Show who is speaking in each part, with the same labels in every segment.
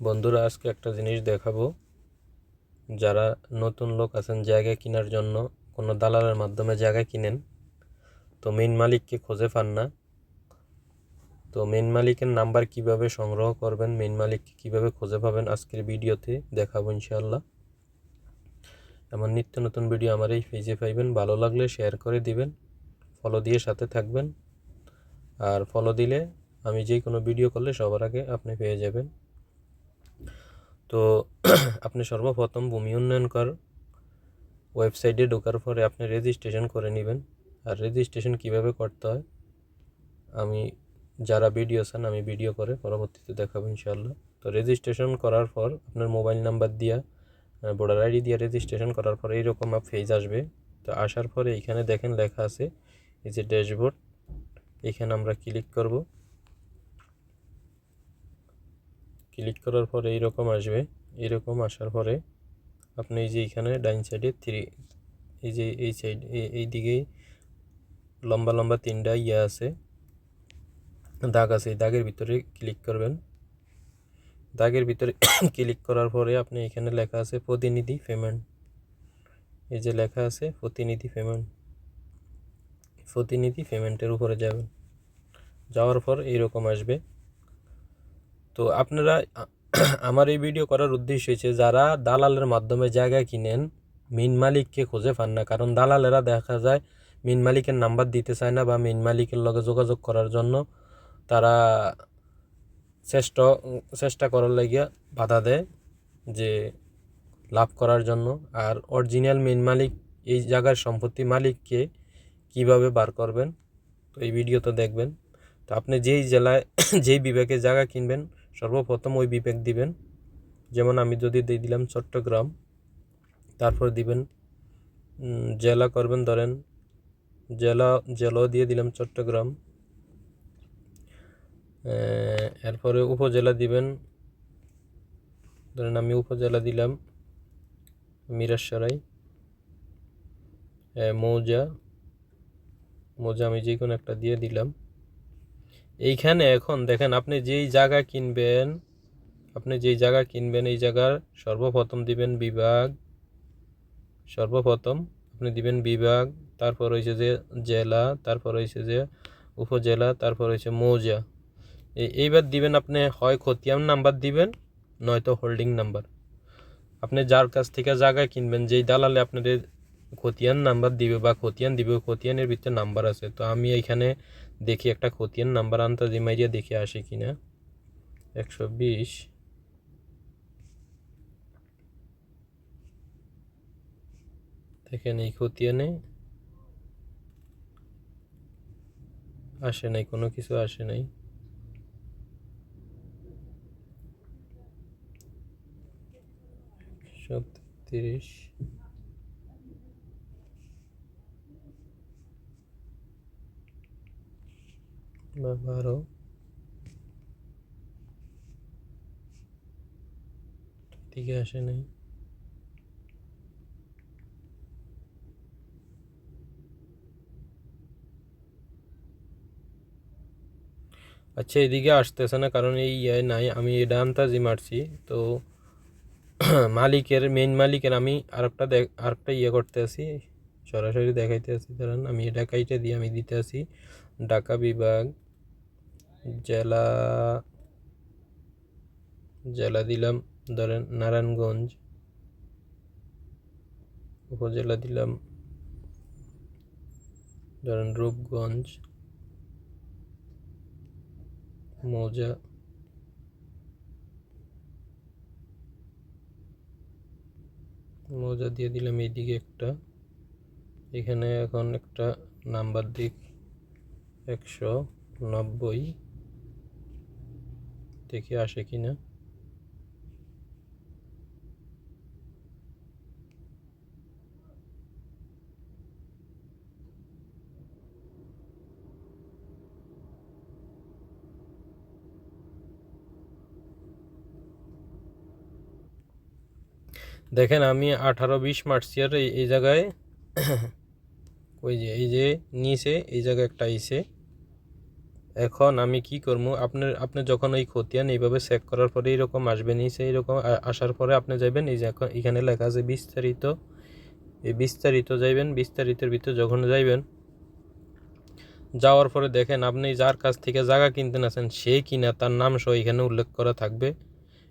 Speaker 1: বন্ধুরা, আজকে একটা জিনিস দেখাবো। যারা নতুন লোক আছেন, জায়গা কেনার জন্য কোনো দালালের মাধ্যমে জায়গা কিনেন, তো মেন মালিককে খুঁজে পান না। তো মেন মালিকের নাম্বার কীভাবে সংগ্রহ করবেন মেন মালিককে কীভাবে খুঁজে পাবেন, আজকের ভিডিওতে দেখাবো ইনশাআল্লাহ। এমন নিত্য নতুন ভিডিও আমার এই পেজে পাইবেন, ভালো লাগলে শেয়ার করে দিবেন ফলো দিয়ে সাথে থাকবেন। আর ফলো দিলে আমি যে কোনো ভিডিও করলে সবার আগে আপনি পেয়ে যাবেন। তো আপনি সর্বপ্রথম ভূমি উন্নয়ন কর ওয়েবসাইটে ঢোকার পরে আপনি রেজিস্ট্রেশন করে নেবেন। আর রেজিস্ট্রেশন কীভাবে করতে হয়, আমি যারা ভিডিও চান, আমি ভিডিও করে পরবর্তীতে দেখাবো ইনশাল্লাহ তো রেজিস্ট্রেশন করার পর আপনার মোবাইল নাম্বার দিয়া ভোটার আইডি দিয়ে রেজিস্ট্রেশন করার পর এইরকম আপ ফেজ আসবে। তো আসার পরে এখানে দেখেন লেখা আছে, এই যে ড্যাশবোর্ড এখানে আমরা ক্লিক করব। ক্লিক করার পরে এইরকম আসবে। এরকম আসার পরে আপনি এই যে এখানে ডাইন সাইডে থ্রি এই যে এই সাইড এই দিকেই লম্বা লম্বা তিনটা ইয়ে আছে, দাগ আছে, এই দাগের ভিতরে ক্লিক করবেন। দাগের ভিতরে ক্লিক করার পরে আপনি এখানে লেখা আছে প্রতিনিধি পেমেন্ট এই যে লেখা আছে প্রতিনিধি পেমেন্ট প্রতিনিধি পেমেন্টের উপরে যাবেন। যাওয়ার পর এইরকম আসবে। তো আপনারা আমার এই ভিডিও করার উদ্দেশ্য হয়েছে যারা দালালের মাধ্যমে জায়গা কিনেন, মিন মালিককে খুঁজে পান না। কারণ দালালেরা দেখা যায় মিন মালিকের নাম্বার দিতে চায় না বা মিন মালিকের লগে যোগাযোগ করার জন্য তারা চেষ্টা চেষ্টা করার লাগিয়া বাধা দেয় যে লাভ করার জন্য। আর অরিজিনাল মেন মালিক, এই জায়গার সম্পত্তি মালিককে কীভাবে বার করবেন, তো এই ভিডিওতে দেখবেন। তো আপনি যেই জেলায়, যেই বিভাগে জায়গা কিনবেন সর্বপ্রথম ওই বিবেক দিবেন। যেমন আমি যদি দিয়ে দিলাম চট্টগ্রাম, তারপর দিবেন জেলা করবেন ধরেন, জেলা, জেলাও দিয়ে দিলাম চট্টগ্রাম। এরপরে উপজেলা দিবেন, ধরেন আমি উপজেলা দিলাম মিরাসরাই মৌজা মৌজা আমি যে কোনো একটা দিয়ে দিলাম। এইখানে এখন দেখেন, আপনি যেই জায়গা কিনবেন, আপনি যেই জায়গা কিনবেন, এই জায়গার সর্বপ্রথম দিবেন বিভাগ, সর্বপ্রথম আপনি দিবেন বিভাগ, তারপর হয়েছে যে জেলা, তারপর হয়েছে যে উপজেলা, তারপর হয়েছে মৌজা। এইবার দিবেন আপনি হয় খতিয়ান নাম্বার দিবেন, নয়তো হোল্ডিং নাম্বার। আপনি যার কাছ থেকে জায়গা কিনবেন, যেই দালালে আপনাদের খতিয়ান নাম্বার দিবে বা খতিয়ান দিবে খতিয়ানের ভিতরে নাম্বার আছে। তো আমি এখানে দেখি একটা খতিয়ান, নাম্বার আন্তাজি মাইরিয়া দেখে আসি কিনা। একশো বিশ। দেখেন এই খতিয়ানে। আসে নাই, কোনো কিছু আসে নাই। একশো তিরিশ। বা বারো দিকে আসে নাই। আচ্ছা এদিকে আসতেছে না, কারণ এই ইয়ে নাই। আমি এটা আন্তাজি মারছি, তো মালিকের মেইন মালিকের আমি আরেকটা দেখ, আরেকটা ইয়ে করতে আছি। সরাসরি দেখাইতে আছি, ধরেন আমি এটা কাইটে দিয়ে আমি দিতে আছি। ঢাকা বিভাগ জেলা জেলা দিলাম ধরেন নারায়ণগঞ্জ উপজেলা দিলাম ধরেন রূপগঞ্জ, মৌজা মৌজা দিয়ে দিলাম এইদিকে একটা। এখানে এখন একটা নাম্বার দিক একশো নব্বই। দেখি আসে কি না দেখেন আমি আঠারো বিশ মারছি আর এই জায়গায় ওই যে এই যে নিচে এই জায়গায় একটা আইসে এখন আমি কি করব? আপনার, আপনি যখন ওই খতিয়ান এইভাবে চেক করার পরে এইরকম আসবে নিচে এইরকম আ- আসার পরে আপনি যাবেন এই যে এখন এখানে লেখা আছে বিস্তারিত, এই বিস্তারিত যাইবেন, বিস্তারিতের ভিতরে যখন যাইবেন, যাওয়ার পরে দেখেন আপনি যার কাছ থেকে জায়গা কিনতে আছেন সে কিনা তার নাম সহ এখানে উল্লেখ করা থাকবে।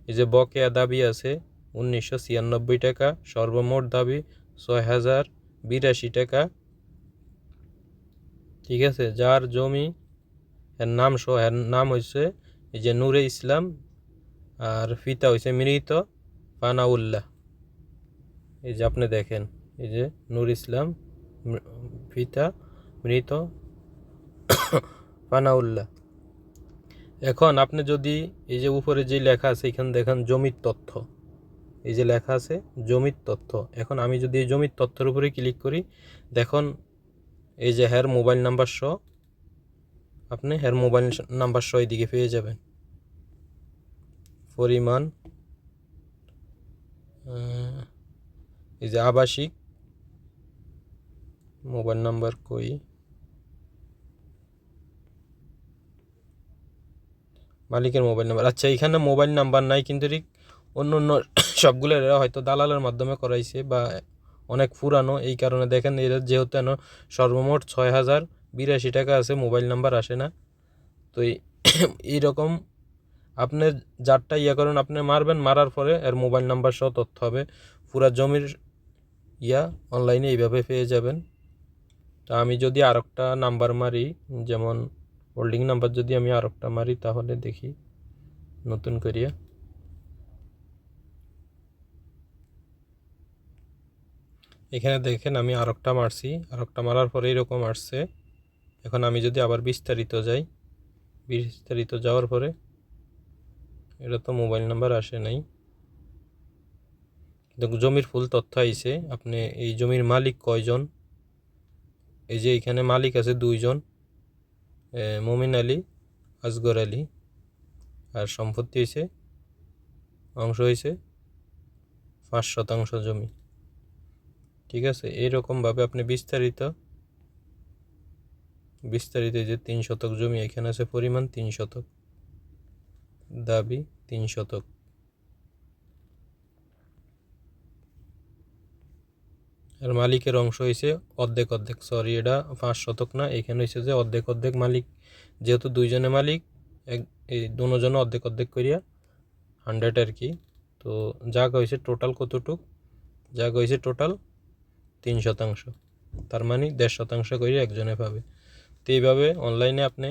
Speaker 1: এই যে বকেয়া দাবি আছে, উনিশশো ছিয়ানব্বই টাকা, সর্বমোট দাবি ছয় হাজার বিরাশি টাকা। ঠিক আছে? যার জমি এর নাম সহ, এর নাম হয়েছে এই যে নূরে ইসলাম আর ফিতা হয়েছে মৃত পানাউল্লাহ এই যে আপনি দেখেন, এই যে নূর ইসলাম ফিতা মৃত পানাউল্লাহ এখন আপনি যদি এই যে উপরে যে লেখা আছে, এখানে দেখেন জমির তথ্য। এই যে লেখা আছে, জমির তথ্য। এখন আমি যদি এই জমির তথ্যের উপরে ক্লিক করি, দেখুন, এই যে হ্যার মোবাইল নাম্বার সহ আপনি হ্যার মোবাইল নাম্বার সহ এদিকে পেয়ে যাবেন। পরিমাণ এই যে আবাসিক, মোবাইল নাম্বার কই? মালিকের মোবাইল নাম্বার। আচ্ছা এখানে মোবাইল নাম্বার নাই, কিন্তু অন্য অন্য সবগুলো এরা হয়তো দালালের মাধ্যমে করাইছে বা অনেক পুরানো, এই কারণে দেখেন এরা যেহেতু সর্বমোট ছয় হাজার বিরাশি টাকা আছে, মোবাইল নাম্বার আসে না। তো এই- এইরকম আপনি যারটা ইয়া করেন, আপনি মারবেন, মারার পরে এর মোবাইল নাম্বার সহ তথ্য হবে। পুরা জমির ইয়া অনলাইনে এইভাবে পেয়ে যাবেন। তা আমি যদি আরেকটা নাম্বার মারি, যেমন হোল্ডিং নাম্বার যদি আমি আরেকটা মারি, তাহলে দেখি নতুন করিয়া। এখানে দেখেন আমি আরেকটা মারছি, আরেকটা মারার পরে এরকম আসছে। এখন আমি যদি আবার বিস্তারিত যাই, বিস্তারিত যাওয়ার পরে এটা তো মোবাইল নাম্বার আসে নাই। কিন্তু জমির ফুল তথ্য আইছে, আপনি এই জমির মালিক কয়জন? এই যে এখানে মালিক আছে দুইজন মমিন আলী আসগর আলী, আর সম্পত্তি হয়েছে অংশ হয়েছে পাঁচ শতাংশ জমি। ঠিক আছে? এইরকমভাবে আপনি বিস্তারিত বিস্তারিত যে তিন শতক জমি, এখানে আছে পরিমাণ তিন শতক। দাবি তিন শতক। আর মালিকের অংশ হয়েছে অর্ধেক অর্ধেক। সরি এটা পাঁচ শতক না, এখানে হয়েছে যে অর্ধেক অর্ধেক মালিক। যেহেতু দুইজনে মালিক, এক, এই দুজনে অর্ধেক অর্ধেক করিয়া হান্ড্রেড আর কি। তো জায়গা হয়েছে টোটাল কতটুক? যা হয়েছে টোটাল তিন শতাংশ। তার মানে দেড় শতাংশ করে একজনে পাবে। তো এইভাবে অনলাইনে আপনি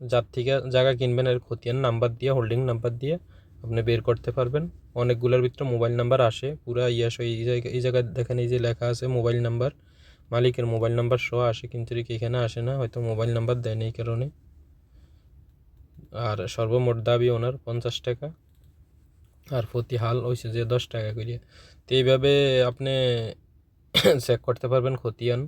Speaker 1: যার থেকে জায়গা কিনবেন, এর খতিয়ান নাম্বার দিয়ে হোল্ডিং নাম্বার দিয়ে আপনি বের করতে পারবেন। অনেকগুলোর ভিতরে মোবাইল নাম্বার আসে, পুরা ইয়াস এই জায়গায় এই জায়গায় দেখেন এই যে লেখা আছে মোবাইল নাম্বার মালিকের মোবাইল নাম্বার সহ আসে, কিন্তু এখানে আসে না, হয়তো মোবাইল নাম্বার দেয় না এই কারণে। আর সর্বমোট দাবি ওনার পঞ্চাশ টাকা, আর প্রতি হাল হয়েছে যে দশ টাকা করিয়া তো এইভাবে আপনি চেক করতে পারবেন খতিয়ান।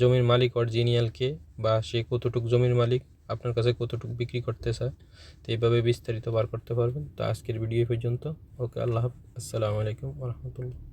Speaker 1: জমির মালিক অরিজিনিয়ালকে বা সে কতটুকু জমির মালিক, আপনার কাছে কতটুকু বিক্রি করতে চায় তো এইভাবে বিস্তারিত বার করতে পারবেন। তো আজকের ভিডিও পর্যন্ত। ওকে, আল্লাহ হাফিজ। আসসালামু আলাইকুম রহমতুল্লাহ।